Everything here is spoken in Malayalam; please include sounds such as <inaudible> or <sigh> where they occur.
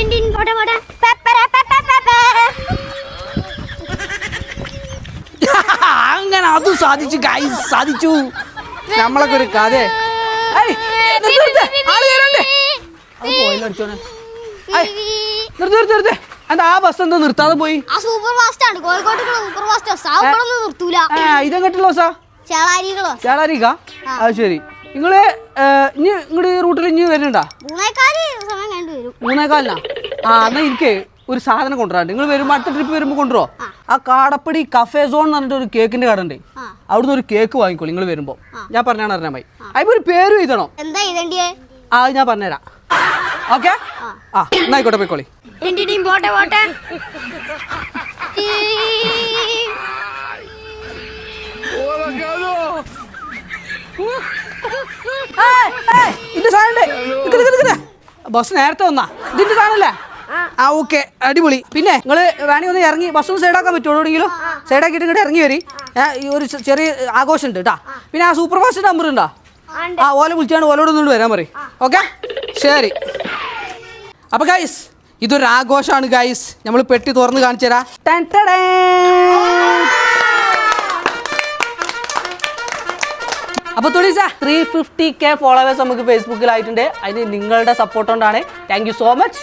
ടിൻ ടിൻ പോട്ടെ പോട്ടെ പെപ്പര പെപ്പ പെപ്പ <laughs> അങ്ങനെ അതും സാധിച്ചു ഗൈസ് സാധിച്ചു. നമ്മളൊക്കെ ഒരു കഥ. എന്താ ആ ബസ് എന്താ നിർത്താതെ പോയി? സൂപ്പർ ഫാസ്റ്റ് ആണ്. കോഴിക്കോട്ടുള്ള സൂപ്പർ ഫാസ്റ്റ് സാവുകളൊന്നും നിർത്തൂല. ആ ഇതെങ്ങട്ടുള്ള ബസ്സാ ചേളാരികളോ ചേളാരിക്ക ആ. അത് ശരി. നിങ്ങൾ ഏ, ഇനി ഇങ്ങോട്ട് ഈ റൂട്ടിൽ ഇനി വരുന്നുണ്ടാ? മൂന്നേക്കാലിനാ ആ എന്നാ എനിക്ക് ഒരു സാധനം കൊണ്ടുവരാണ്ട് നിങ്ങൾ വരുമ്പോൾ അടുത്ത ട്രിപ്പ് വരുമ്പോൾ കൊണ്ടുവരോ ആ. കാടപ്പടി കഫേ സോൺ എന്ന് പറഞ്ഞിട്ട് ഒരു കേക്കിന്റെ കട ഉണ്ട്. അവിടുന്ന് ഒരു കേക്ക് വാങ്ങിക്കോളൂ നിങ്ങൾ വരുമ്പോൾ ഞാൻ പറഞ്ഞാണ് അറിഞ്ഞാ മതി അതിപ്പോ ഒരു പേരും എഴുതണോ? ആ അത് ഞാൻ പറഞ്ഞുതരാം. ഓക്കെ? ആ. എന്നാ ആയിക്കോട്ടെ പോയിക്കോളി. ഇതിന്റെ സാധനം ബസ് നേരത്തെ വന്നാ. ഇതിന്റെ താണല്ലേ ആ. ഓക്കെ. അടിപൊളി. പിന്നെ നിങ്ങൾ വേണമെങ്കിൽ ഒന്ന് ഇറങ്ങി ബസ് ഒന്ന് സൈഡാക്കാൻ എവിടെയെങ്കിലും? സൈഡാക്കിയിട്ട് ഇങ്ങോട്ട് ഇറങ്ങി വരി. ഒരു ചെറിയ ആഘോഷം ഉണ്ട് കേട്ടാ പിന്നെ ആ സൂപ്പർ ഫാസ്റ്റ് നമ്പർ ഉണ്ടോ? ആ ഓല വിളിച്ചാണ് ഓലോട് ഒന്നുകൊണ്ട് വരാൻ പറയും. ഓക്കെ? ശരി. അപ്പൊ ഗൈസ് ഇതൊരു ആഘോഷമാണ് ഗൈസ് നമ്മൾ പെട്ടി തുറന്ന് കാണിച്ചു തരാം ടെൻ ടെടേ. അപ്പൊ തുളീസ ത്രീ ഫിഫ്റ്റി കെ ഫോളോവേഴ്സ് നമുക്ക് ഫേസ്ബുക്കിലായിട്ടുണ്ട് അതിന് നിങ്ങളുടെ സപ്പോർട്ട് കൊണ്ടാണ് താങ്ക് സോ മച്ച്